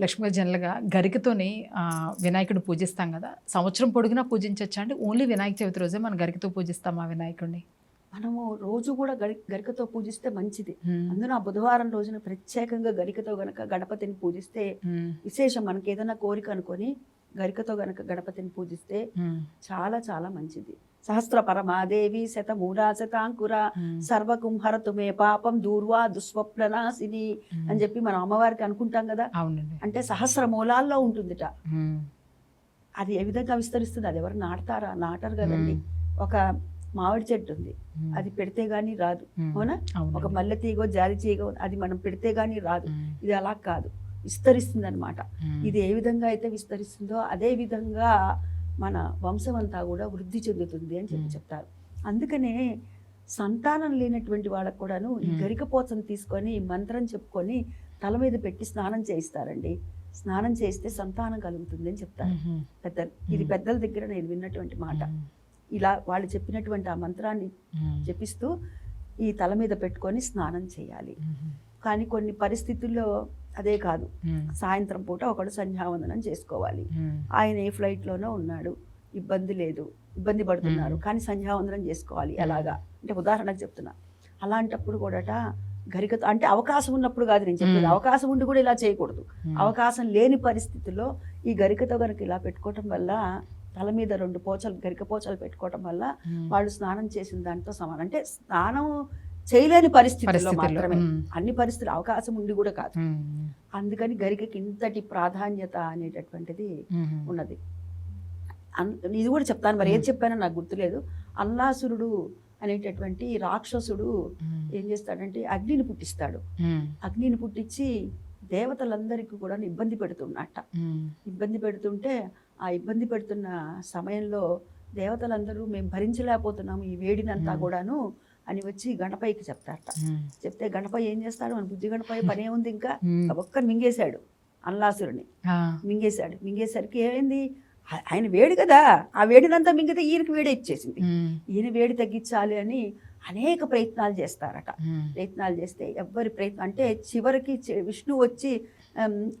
లక్ష్మి జనరల్గా గరికతోని ఆ, వినాయకుడిని పూజిస్తాం కదా. సంవత్సరం పొడిగినా పూజించవచ్చా అంటే ఓన్లీ వినాయక చవితి రోజే మనం గరికతో పూజిస్తాం ఆ వినాయకుడిని మనము రోజు కూడా గరి గరికతో పూజిస్తే మంచిది. అందులో ఆ బుధవారం రోజున ప్రత్యేకంగా గరికతో గనక గణపతిని పూజిస్తే. విశేషం. మనకి ఏదైనా కోరిక అనుకొని గరికతో గనక గణపతిని పూజిస్తే. చాలా చాలా మంచిది సహస్ర పరమాదేవి శత మూఢా శతాంకుర మ్మ్. సర్వకుంహరతు మే పాపం దూర్వా దుస్వప్ననాశిని అని చెప్పి మనం అమ్మవారికి అనుకుంటాం కదా అంటే సహస్ర మూలాల్లో ఉంటుందిట. అది ఏ విధంగా విస్తరిస్తుంది అది ఎవరు నాటుతారా నాటరు కదండి ఒక మామిడి చెట్టు ఉంది. అది పెడితే గానీ రాదు. అవునా. ఒక మల్లె తీగో జాలి తీగో అది మనం పెడితే గానీ రాదు. ఇది అలా కాదు విస్తరిస్తుంది అనమాట. ఇది ఏ విధంగా అయితే విస్తరిస్తుందో అదే విధంగా మన వంశం అంతా కూడా వృద్ధి చెందుతుంది అని చెప్పి. చెప్తారు అందుకనే సంతానం లేనటువంటి వాళ్ళకు కూడాను ఈ. గరికపోతను తీసుకొని మంత్రం చెప్పుకొని తల మీద పెట్టి స్నానం చేయిస్తారండి స్నానం చేస్తే సంతానం కలుగుతుంది అని చెప్తారు. పెద్దలు ఇది. పెద్దల దగ్గర నేను విన్నటువంటి మాట. ఇలా వాళ్ళు చెప్పినటువంటి ఆ మంత్రాన్ని మ్మ్. జపిస్తూ ఈ తల మీద పెట్టుకొని స్నానం చేయాలి. కానీ కొన్ని పరిస్థితుల్లో అదే కాదు. సాయంత్రం పూట ఒకడు సంధ్యావందనం చేసుకోవాలి. ఆయన ఏ ఫ్లైట్లోనో ఉన్నాడు ఇబ్బంది లేదు ఇబ్బంది పడుతున్నారు. కానీ సంధ్యావందనం చేసుకోవాలి. ఎలాగా అంటే ఉదాహరణకు చెప్తున్నా అలాంటప్పుడు కూడాట గరికతో అంటే అవకాశం ఉన్నప్పుడు కాదు నేను చెప్పేది. అవకాశం ఉండి కూడా ఇలా చేయకూడదు. అవకాశం లేని పరిస్థితుల్లో ఈ గరికతో కనుక ఇలా పెట్టుకోవటం వల్ల తల మీద రెండు పోచలు గరిక పోచలు పెట్టుకోవటం వల్ల. వాళ్ళు స్నానం చేసిన దాంతో సమానం అంటే స్నానం చేయలేని పరిస్థితుల్లో మాత్రమే. అన్ని పరిస్థితులు అవకాశం ఉండి కూడా కాదు. అందుకని గరికకి ఇంతటి ప్రాధాన్యత అనేటటువంటిది. ఉన్నది ఇది కూడా చెప్తాను మరి ఏది చెప్పానో నాకు గుర్తులేదు అల్లాసురుడు అనేటటువంటి రాక్షసుడు. ఏం చేస్తాడంటే అగ్నిని పుట్టిస్తాడు. అగ్నిని పుట్టించి దేవతలందరికీ కూడా ఇబ్బంది పెడుతున్నట్ట. ఇబ్బంది పెడుతుంటే ఆ ఇబ్బంది పెడుతున్న సమయంలో దేవతలందరూ మేము భరించలేకపోతున్నాము ఈ వేడినంతా. కూడాను అని వచ్చి గణపైకి చెప్తారట. చెప్తే గణప ఏం చేస్తాడు? మన బుద్ధి గణపై పనే ఉంది ఇంకా? మ్మ్. ఒక్కని మింగేశాడు అల్లాసురుని. మింగేశాడు. మింగేసరికి ఏమైంది? ఆయన వేడి కదా. ఆ వేడినంతా మింగితే ఈయనకి వేడి ఇచ్చేసింది. ఈయన వేడి తగ్గించాలి అని అనేక ప్రయత్నాలు చేస్తారట. ప్రయత్నాలు చేస్తే ఎవ్వరి ప్రయత్నం అంటే చివరికి విష్ణు వచ్చి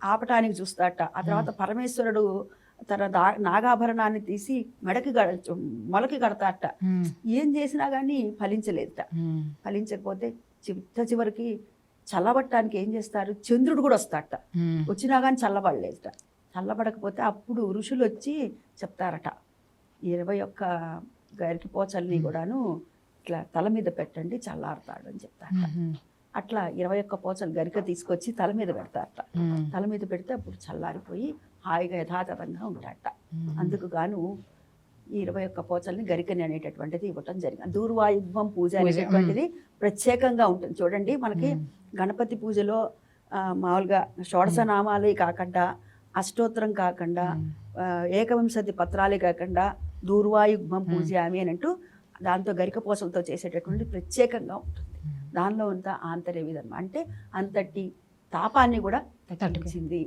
ఆపటానికి చూస్తాడట ఆ తర్వాత పరమేశ్వరుడు తన నాగాభరణాన్ని తీసి మెడకి గడ మొలకి కడతాడట మ్మ్. ఏం చేసినా కానీ ఫలించలేదట. ఫలించకపోతే చిట్ట చివరికి చల్లబట్టడానికి ఏం చేస్తారు చంద్రుడు కూడా వస్తాడట. వచ్చినా కానీ చల్లబడలేదట చల్లబడకపోతే అప్పుడు ఋషులు వచ్చి చెప్తారట ఇరవై ఒక్క గరికి పోచల్ని కూడాను ఇట్లా తల మీద పెట్టండి చల్లారుతాడు అని చెప్తారట. అట్లా ఇరవై ఒక్క పోచలు గరిక తీసుకొచ్చి తల మీద పెడతారట. తల మీద పెడితే అప్పుడు చల్లారిపోయి హాయిగా యథాతథంగా ఉంటాడట. అందుకు గాను ఈ ఇరవై ఒక్క పోచల్ని గరికని అనేటటువంటిది ఇవ్వటం జరిగింది. దూర్వాయుగ్మం పూజ పూజ, అనేటటువంటిది ప్రత్యేకంగా ఉంటుంది. చూడండి మనకి. గణపతి పూజలో మామూలుగా షోడశ నామాలే కాకుండా అష్టోత్తరం కాకుండా ఏకవింశతి పత్రాలే కాకుండా దూర్వాయుగ్మం పూజయామి అని అంటూ దాంతో గరిక పూసలతో చేసేటటువంటి ప్రత్యేకంగా ఉంటుంది. దానిలో అంత ఆంతర్య విధం అంటే అంతటి తాపాన్ని కూడా తగ్గించింది.